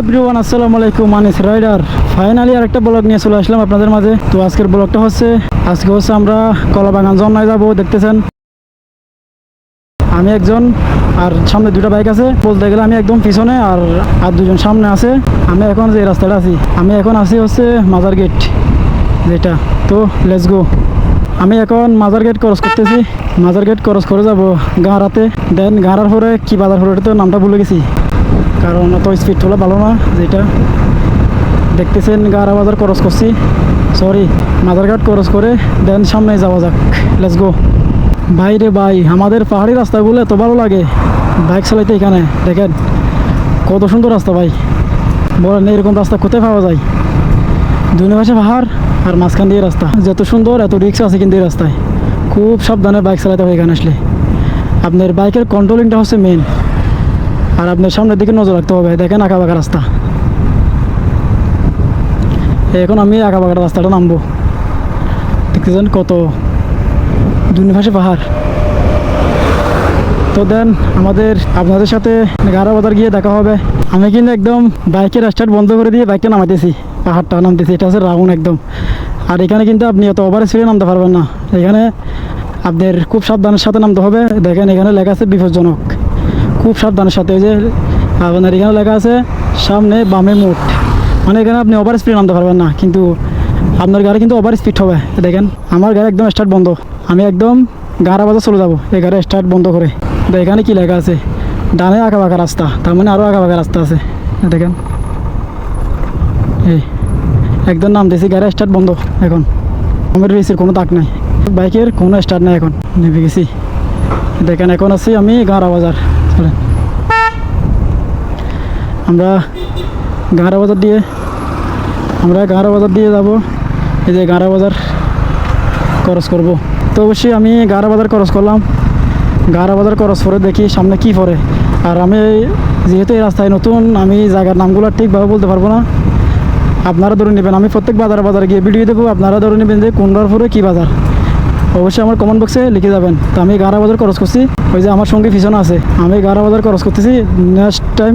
Everyone, আসসালামু আলাইকুম, মানিস rider. Finally আরেকটা ব্লগ নিয়ে চলে আসলাম আপনাদের মাঝে। তো আজকের ব্লগটা হচ্ছে, আজকে হচ্ছে আমরা কলাবাগান জন্নায় যাব, দেখতেছেন? আমি একজন, আর সামনে দুটো বাইক আছে। বলতে গেলে আমি একদম পিছনে, আর আর দুজন সামনে আছে। আমি এখন যে রাস্তাটা আছি, আমি এখন আছি হচ্ছে মাজার গেট, যেটা। তো লেটস গো আমি এখন মাজার গেট ক্রস করতেছি। মাজার গেট ক্রস করে যাব গাঁড়াতে দেন গাঁড়ার পরে কি বাজার পরে তো নামটা ভুলে গেছি। কারণ অত স্পিড হলে ভালো না, যেটা দেখতেছেন গাড়া বাজার ক্রস করছি। সরি মাজারঘাট ক্রস করে দেন সামনে যাওয়া যাক। লেটস গো ভাই রে ভাই, আমাদের পাহাড়ি রাস্তাগুলো এত ভালো লাগে। বাইক চালাইতে এখানে, দেখেন। কত সুন্দর রাস্তা ভাই। বলেন, এরকম রাস্তা কোথায় পাওয়া যায়? দুই পাশে পাহাড় আর মাঝখান দিয়ে রাস্তা। যত সুন্দর, এত রিক্স আছে কিন্তু এই রাস্তায়। খুব সাবধানে বাইক চালাতে হয় এখানে আসলে। আপনার বাইকের কন্ট্রোলিংটা হচ্ছে মেন আর আপনার সামনের দিকে নজর রাখতে হবে। দেখেন আঁকা বাঁকা রাস্তা। এখন আমি আঁকা বাঁকা রাস্তাটা নামবো। দেখতেছেন কত পাশে পাহাড়। তো দেন, আমাদের আপনাদের সাথে গাড়া বাজার গিয়ে দেখা হবে। আমি কিন্তু একদম বাইকের স্টার্ট বন্ধ করে দিয়ে বাইকটা নামাইতেছি। পাহাড়টা নামতেছি, এটা হচ্ছে রাউন্ড একদম। আর এখানে কিন্তু আপনি অত ওভার স্পিডে নামতে পারবেন না। এখানে আপনাদের খুব সাবধানের সাথে নামতে হবে। দেখেন এখানে লেখা আছে বিপজ্জনক। খুব সাবধানের সাথে ওই যে আপনার এখানে লেখা আছে, সামনে বামে মুঠ মানে এখানে আপনি ওভার স্পিড নামতে পারবেন না, কিন্তু আপনার গাড়ি কিন্তু ওভার স্পিড হবে। দেখেন, আমার গাড়ি একদম স্টার্ট বন্ধ। আমি একদম গাড়া বাজার চলে যাব, এই গাড়ি স্টার্ট বন্ধ করে। তো এখানে কি লেখা আছে? ডানে আঁকা বাঁকা রাস্তা, তার মানে আরও আঁকা বাঁকা রাস্তা আছে। দেখেন। এই, একদম নাম দিয়েছি গাড়ি স্টার্ট বন্ধ এখন। আমার রেসের কোনো তাক নাই। বাইকের কোনো স্টার্ট নাই এখন, নেমে গেছি। দেখেন, এখন আছি আমি গাঁড়া বাজার। চলেন আমরা গাঁড়া বাজার দিয়ে, আমরা গাঁড়া বাজার দিয়ে যাব। এই যে গাঁড়া বাজার খরচ করব। তো অবশ্যই আমি গাঁড়া বাজার খরচ করলাম। গাঁড়া বাজার খরচ করে দেখি সামনে কি পড়ে। আর আমি যেহেতু এই রাস্তায় নতুন, আমি জায়গার নামগুলো ঠিকভাবে বলতে পারব না। আপনারা ধরে নেবেন, আমি প্রত্যেক বাজার বাজারে গিয়ে ভিডিও দেবো আপনারা ধরে নেবেন যে কোনটার পরে কী বাজার। অবশ্যই আমার কমেন্ট বক্সে লিখে যাবেন। তো আমি গাড়া বাজার খরচ করছি। ওই যে আমার সঙ্গে পিছনে আছে। আমি গাড়া বাজার খরচ করতেছি নেক্সট টাইম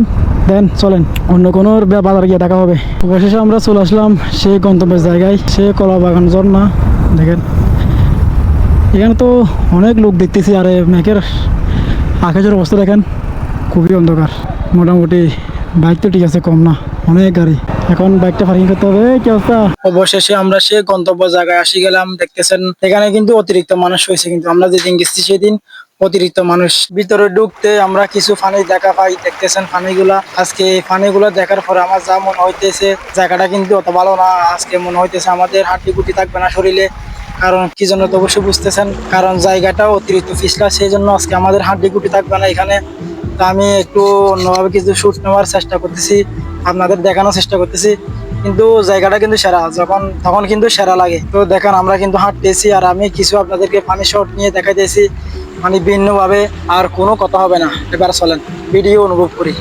দেন চলেন। অন্য কোনো বাজারে গিয়ে দেখা হবে। অবশেষে আমরা চলে আসলাম সেই গন্তব্যের জায়গায়। সে কলা বাগান, ঝর্ণা, দেখেন। এখানে তো অনেক লোক দেখতেছি, আরে মেঘের আকাশের অবস্থা দেখেন, খুবই অন্ধকার। মোটামুটি বাইক তো ঠিক আছে, কম না, অনেক গাড়ি। এখন বাইকটা পার্কিং করতে হবে কি অবস্থা? অবশেষে আমরা সে গন্তব্য জায়গায় আসি গেলাম, দেখতেছেন এখানে কিন্তু অতিরিক্ত মানুষ হয়েছে, কিন্তু আমরা যেদিন গেছি সেদিন অতিরিক্ত মানুষ। ভিতরে ঢুকতে আমরা কিছু ফানি দেখা পাই, দেখতেছেন ফানিগুলা আজকে এই ফানিগুলা দেখার পরে আমার যা মনে হইতেছে, জায়গাটা কিন্তু অত ভালো না। আজকে মনে হইতেছে আমাদের হাড্ডি গুটি থাকবে না শরীরে। কারণ কি জন্য তো অবশ্যই বুঝতেছেন? কারণ জায়গাটা অতিরিক্ত পিছলা সেই জন্য আজকে আমাদের হাড্ডি গুটি থাকবে না এখানে। তো আমি একটু অন্যভাবে কিছু শুট নেওয়ার চেষ্টা করতেছি, আপনাদের দেখানোর চেষ্টা করতেছি। কিন্তু জায়গাটা কিন্তু সেরা, যখন, তখন কিন্তু সেরা লাগে। তো দেখেন, আমরা কিন্তু হাঁটতেছি আর আমি কিছু আপনাদেরকে পানি শট নিয়ে দেখাইতেছি। মানে ভিন্নভাবে আর কোনো কথা হবে না। এবার চলেন ভিডিও অনুভব করি।